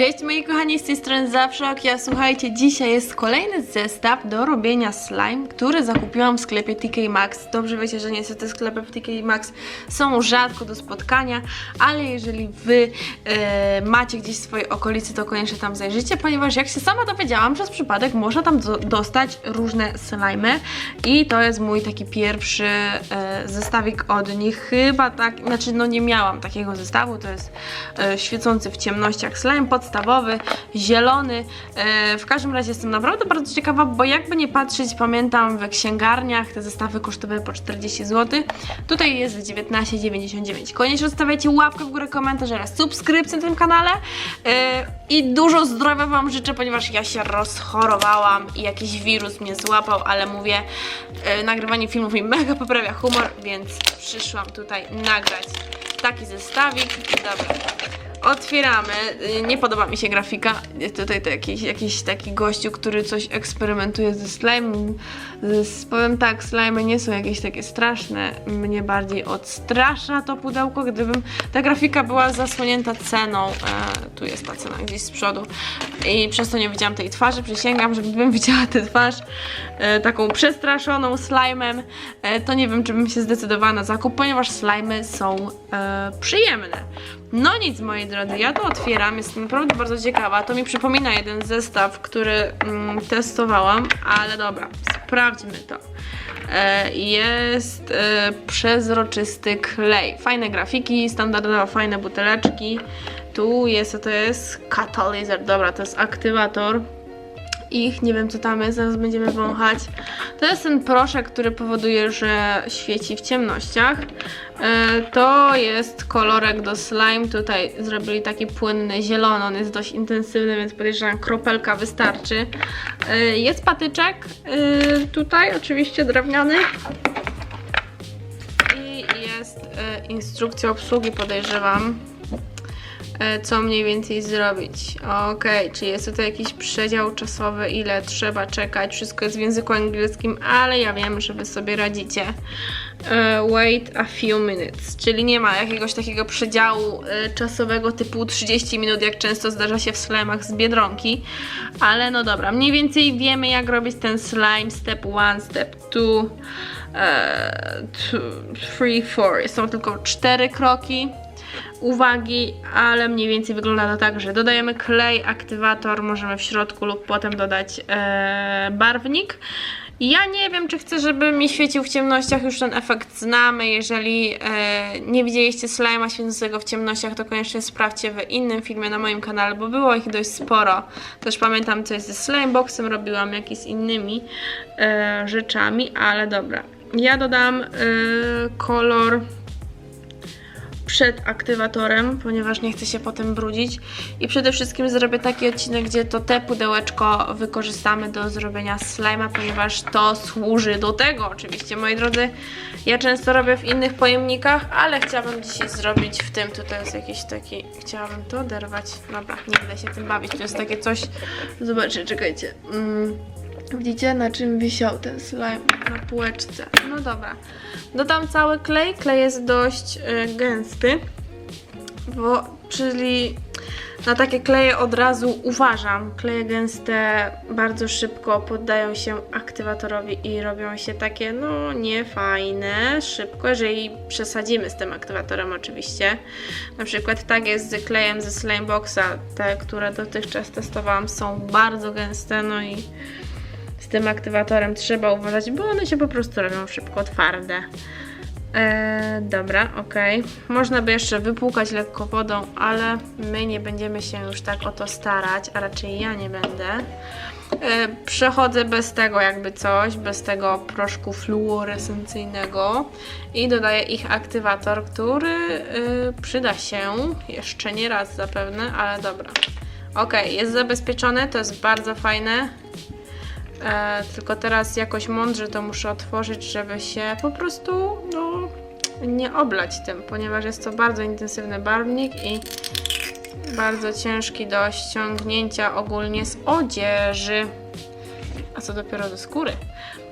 Cześć moi kochani, z tej strony zawsze ok. Ja słuchajcie, dzisiaj jest kolejny zestaw do robienia slime, który zakupiłam w sklepie TK Maxx. Dobrze wiecie, że niestety sklepy w TK Maxx są rzadko do spotkania, ale jeżeli wy e, macie gdzieś w swojej okolicy, to koniecznie tam zajrzyjcie, ponieważ jak się sama dowiedziałam, przez przypadek można tam do, dostać różne slimy i to jest mój taki pierwszy e, zestawik od nich. Chyba tak, znaczy no nie miałam takiego zestawu, to jest e, świecący w ciemnościach slime podstawowy, zielony. E, w każdym razie jestem naprawdę bardzo ciekawa, bo jakby nie patrzeć, pamiętam w księgarniach te zestawy kosztowały po 40 zł. Tutaj jest w 19,99. Koniecznie zostawiajcie łapkę w górę, komentarz oraz subskrypcję na tym kanale. E, I dużo zdrowia Wam życzę, ponieważ ja się rozchorowałam i jakiś wirus mnie złapał, ale mówię, e, nagrywanie filmów mi mega poprawia humor, więc przyszłam tutaj nagrać taki zestawik. Dobra. Otwieramy. Y, Nie podoba mi się grafika. Jest Tutaj to jakiś, jakiś taki gościu, który coś eksperymentuje ze slime. Z, powiem tak, slime nie są jakieś takie straszne. Mnie bardziej odstrasza to pudełko, gdybym ta grafika była zasłonięta ceną. E, tu jest ta cena gdzieś z przodu. I przez to nie widziałam tej twarzy. Przysięgam, że gdybym widziała tę twarz e, taką przestraszoną slime'em, e, to nie wiem, czy bym się zdecydowała na zakup, ponieważ slimy są e, przyjemne. No nic, moi drodzy, ja to otwieram, jestem naprawdę bardzo ciekawa. To mi przypomina jeden zestaw, który mm, testowałam, ale dobra, sprawdźmy to. E, jest e, przezroczysty klej. Fajne grafiki, standardowo fajne buteleczki. Tu jest, to jest? Catalyzer, dobra, to jest aktywator ich, nie wiem co tam jest, zaraz będziemy wąchać. To jest ten proszek, który powoduje, że świeci w ciemnościach. E, to jest kolorek do slime, tutaj zrobili taki płynny zielony, on jest dość intensywny, więc podejrzewam kropelka wystarczy. E, jest patyczek, e, tutaj oczywiście drewniany. I jest instrukcja obsługi, podejrzewam co mniej więcej zrobić. Okej, czyli jest tutaj jakiś przedział czasowy, ile trzeba czekać. Wszystko jest w języku angielskim, ale ja wiem, że wy sobie radzicie. E, Wait a few minutes, czyli nie ma jakiegoś takiego przedziału e, czasowego typu 30 minut, jak często zdarza się w slimach z Biedronki. Ale no dobra, mniej więcej wiemy jak robić ten slime. Step 1, step 2, e, 3, 4. Są tylko cztery kroki uwagi, ale mniej więcej wygląda to tak, że dodajemy klej, aktywator, możemy w środku lub potem dodać e, barwnik. Ja nie wiem, czy chcę, żeby mi świecił w ciemnościach, już ten efekt znamy. Jeżeli e, nie widzieliście slima świecącego w ciemnościach, to koniecznie sprawdźcie w innym filmie na moim kanale, bo było ich dość sporo. Też pamiętam coś ze slimeboxem, robiłam jakieś z innymi e, rzeczami, ale dobra. Ja dodam e, kolor przed aktywatorem, ponieważ nie chcę się potem brudzić. I przede wszystkim zrobię taki odcinek, gdzie to te pudełeczko wykorzystamy do zrobienia slima, ponieważ to służy do tego oczywiście, moi drodzy. Ja często robię w innych pojemnikach, ale chciałabym dzisiaj zrobić w tym. Tutaj jest jakiś taki... Chciałabym to oderwać. Dobra, nie będę się tym bawić. To jest takie coś... Zobaczcie, czekajcie. Mm. Widzicie, na czym wisiał ten slime? Na półeczce. No dobra. Dodam cały klej. Klej jest dość y, gęsty, bo, czyli na takie kleje od razu uważam. Kleje gęste bardzo szybko poddają się aktywatorowi i robią się takie, no, niefajne szybko, jeżeli przesadzimy z tym aktywatorem oczywiście. Na przykład tak jest z klejem ze Slimeboxa. Te, które dotychczas testowałam są bardzo gęste, no i tym aktywatorem trzeba uważać, bo one się po prostu robią szybko twarde. Eee, dobra, ok. Można by jeszcze wypłukać lekko wodą, ale my nie będziemy się już tak o to starać, a raczej ja nie będę. Eee, przechodzę bez tego jakby coś, bez tego proszku fluorescencyjnego i dodaję ich aktywator, który yy, przyda się jeszcze nie raz zapewne, ale dobra. Ok, jest zabezpieczone, to jest bardzo fajne. E, tylko teraz jakoś mądrze to muszę otworzyć, żeby się po prostu no, nie oblać tym, ponieważ jest to bardzo intensywny barwnik i bardzo ciężki do ściągnięcia ogólnie z odzieży. A co dopiero do skóry.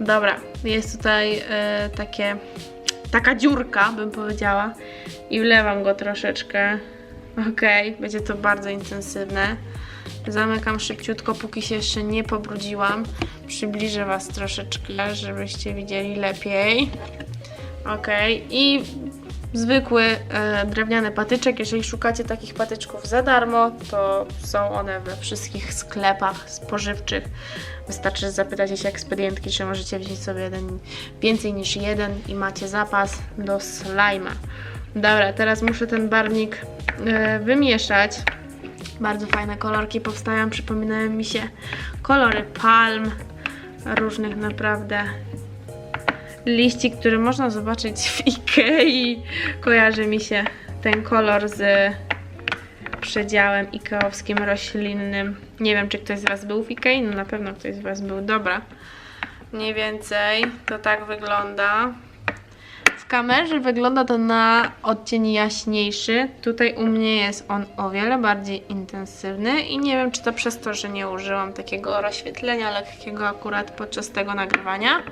Dobra, jest tutaj e, takie, taka dziurka, bym powiedziała. I wlewam go troszeczkę Okej, będzie to bardzo intensywne. Zamykam szybciutko, póki się jeszcze nie pobrudziłam. Przybliżę Was troszeczkę, żebyście widzieli lepiej. Okej, i zwykły e, drewniany patyczek. Jeżeli szukacie takich patyczków za darmo, to są one we wszystkich sklepach spożywczych. Wystarczy zapytać się ekspedientki, czy możecie wziąć sobie jeden, więcej niż jeden i macie zapas do slajma. Dobra, teraz muszę ten barwnik e, wymieszać. Bardzo fajne kolorki powstają, przypominają mi się kolory palm, różnych naprawdę liści, który można zobaczyć w Ikei. Kojarzy mi się ten kolor z przedziałem ikeowskim roślinnym. Nie wiem, czy ktoś z Was był w Ikei, no na pewno ktoś z Was był. Dobra. Mniej więcej to tak wygląda. Kamerze wygląda to na odcień jaśniejszy. Tutaj u mnie jest on o wiele bardziej intensywny i nie wiem, czy to przez to, że nie użyłam takiego rozświetlenia lekkiego akurat podczas tego nagrywania.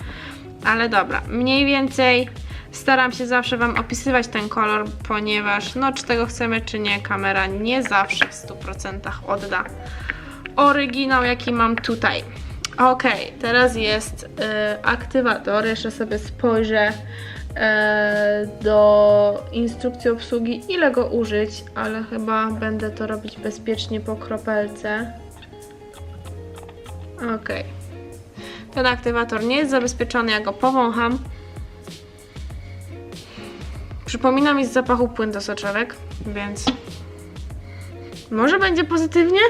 Ale dobra, mniej więcej staram się zawsze Wam opisywać ten kolor, ponieważ no czy tego chcemy, czy nie, kamera nie zawsze w 100% odda oryginał, jaki mam tutaj. Ok, teraz jest y, aktywator. Jeszcze sobie spojrzę do instrukcji obsługi, ile go użyć, ale chyba będę to robić bezpiecznie po kropelce. Ok. Ten aktywator nie jest zabezpieczony, ja go powącham. Przypomina mi z zapachu płyn do soczewek, więc może będzie pozytywnie?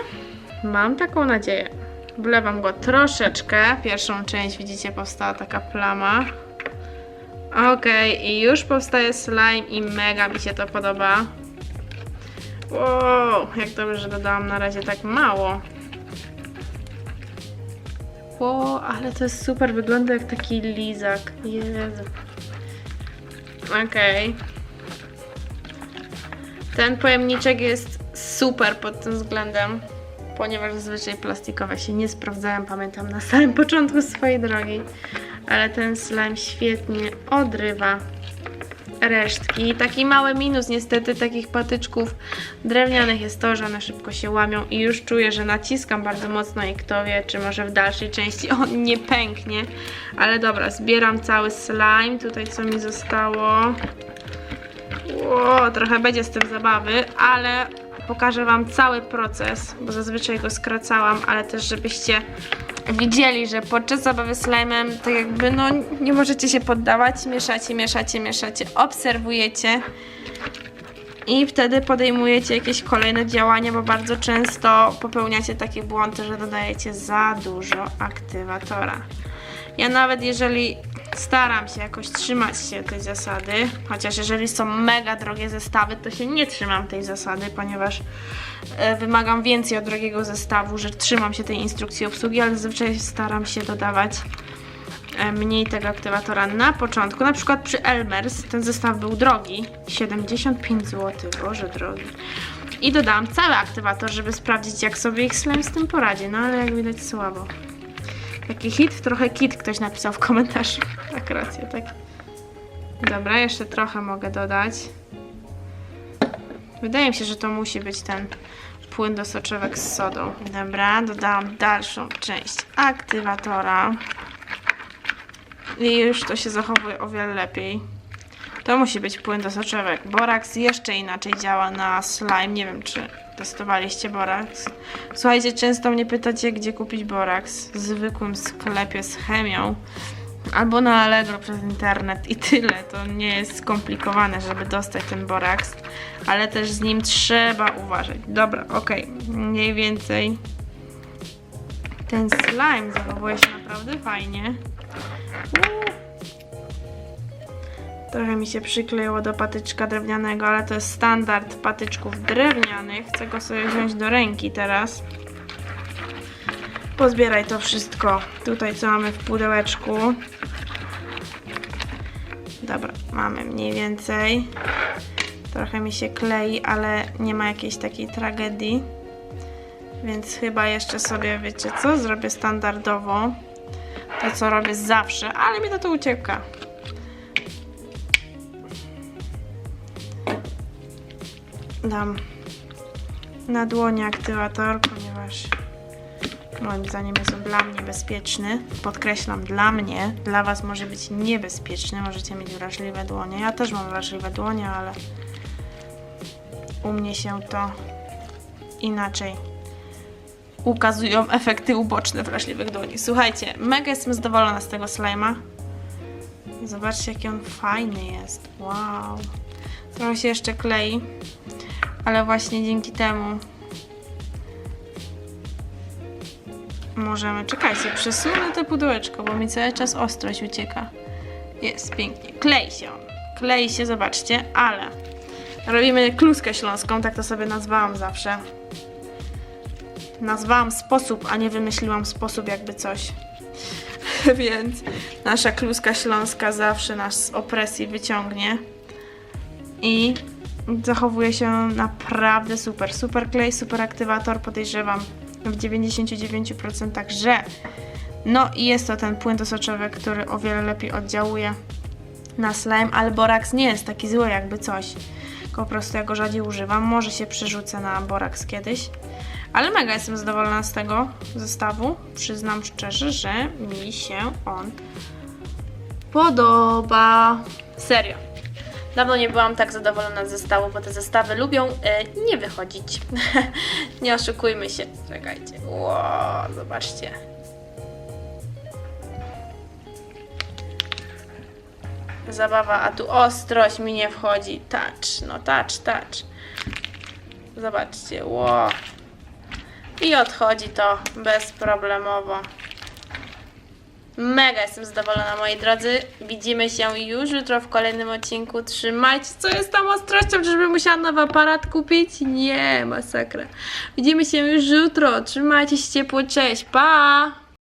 Mam taką nadzieję. Wlewam go troszeczkę. Pierwszą część, widzicie, powstała taka plama. Okej, i już powstaje slime i mega mi się to podoba. Wow, jak dobrze, że dodałam na razie tak mało. Wow, ale to jest super, wygląda jak taki lizak. Jezu. Okej. Ten pojemniczek jest super pod tym względem, ponieważ zazwyczaj plastikowe się nie sprawdzają, pamiętam na samym początku swojej drogi, ale ten slime świetnie odrywa resztki. Taki mały minus niestety takich patyczków drewnianych jest to, że one szybko się łamią i już czuję, że naciskam bardzo mocno i kto wie, czy może w dalszej części on nie pęknie. Ale dobra, zbieram cały slime, tutaj co mi zostało. Ło, trochę będzie z tym zabawy, ale pokażę Wam cały proces, bo zazwyczaj go skracałam, ale też żebyście widzieli, że podczas zabawy slime'em tak jakby no nie możecie się poddawać, mieszacie, mieszacie, mieszacie, obserwujecie i wtedy podejmujecie jakieś kolejne działania, bo bardzo często popełniacie takie błądy, że dodajecie za dużo aktywatora. Ja nawet jeżeli staram się jakoś trzymać się tej zasady, chociaż jeżeli są mega drogie zestawy, to się nie trzymam tej zasady, ponieważ e, wymagam więcej od drogiego zestawu, że trzymam się tej instrukcji obsługi, ale zazwyczaj staram się dodawać e, mniej tego aktywatora na początku. Na przykład przy Elmers ten zestaw był drogi, 75 zł, boże drogi. I dodałam cały aktywator, żeby sprawdzić jak sobie ich slime z tym poradzi, no ale jak widać słabo. Taki hit? Trochę kit ktoś napisał w komentarzu. Tak, racja, tak. Dobra, jeszcze trochę mogę dodać. Wydaje mi się, że to musi być ten płyn do soczewek z sodą. Dobra, dodałam dalszą część aktywatora. I już to się zachowuje o wiele lepiej. To musi być płyn do soczewek. Borax jeszcze inaczej działa na slime. Nie wiem, czy testowaliście borax. Słuchajcie, często mnie pytacie, gdzie kupić borax. W zwykłym sklepie z chemią. Albo na Allegro przez internet i tyle. To nie jest skomplikowane, żeby dostać ten borax. Ale też z nim trzeba uważać. Dobra, okej. Mniej więcej ten slime zachowuje się naprawdę fajnie. Uuu. Trochę mi się przykleiło do patyczka drewnianego, ale to jest standard patyczków drewnianych. Chcę go sobie wziąć do ręki teraz. Pozbieraj to wszystko tutaj, co mamy w pudełeczku. Dobra, mamy mniej więcej. Trochę mi się klei, ale nie ma jakiejś takiej tragedii. Więc chyba jeszcze sobie, wiecie co, zrobię standardowo. To, co robię zawsze, ale mi to tu ucieka. Dam na dłonie aktywator, ponieważ moim zdaniem jest on dla mnie bezpieczny. Podkreślam, dla mnie. Dla Was może być niebezpieczny, możecie mieć wrażliwe dłonie. Ja też mam wrażliwe dłonie, ale u mnie się to inaczej ukazują efekty uboczne wrażliwych dłoni. Słuchajcie, mega jestem zadowolona z tego slajma. Zobaczcie, jaki on fajny jest. Wow. Trochę się jeszcze klei, ale właśnie dzięki temu możemy... Czekajcie, przesunę to pudełeczko, bo mi cały czas ostrość ucieka. Jest, pięknie. Klei się on. Klei się, zobaczcie, ale robimy kluskę śląską, tak to sobie nazwałam zawsze. Nazwałam sposób, a nie wymyśliłam sposób jakby coś. Więc nasza kluska śląska zawsze nas z opresji wyciągnie. I zachowuje się naprawdę super. Super klej, super aktywator, podejrzewam w 99%, że no i jest to ten płyn dosoczowy, który o wiele lepiej oddziałuje na slime, ale boraks nie jest taki zły jakby coś. Po prostu ja go rzadziej używam. Może się przerzucę na boraks kiedyś. Ale mega jestem zadowolona z tego zestawu. Przyznam szczerze, że mi się on podoba. Serio. Dawno nie byłam tak zadowolona z zestawu, bo te zestawy lubią e, nie wychodzić. nie oszukujmy się. Czekajcie. Wow, zobaczcie. Zabawa, a tu ostrość mi nie wchodzi. Touch, no touch, touch. Zobaczcie, wow. I odchodzi to bezproblemowo. Mega jestem zadowolona, moi drodzy. Widzimy się już jutro w kolejnym odcinku. Trzymajcie, co jest tam ostrością? Czyżby musiała nowy aparat kupić? Nie, masakra. Widzimy się już jutro. Trzymajcie się ciepło, cześć, pa!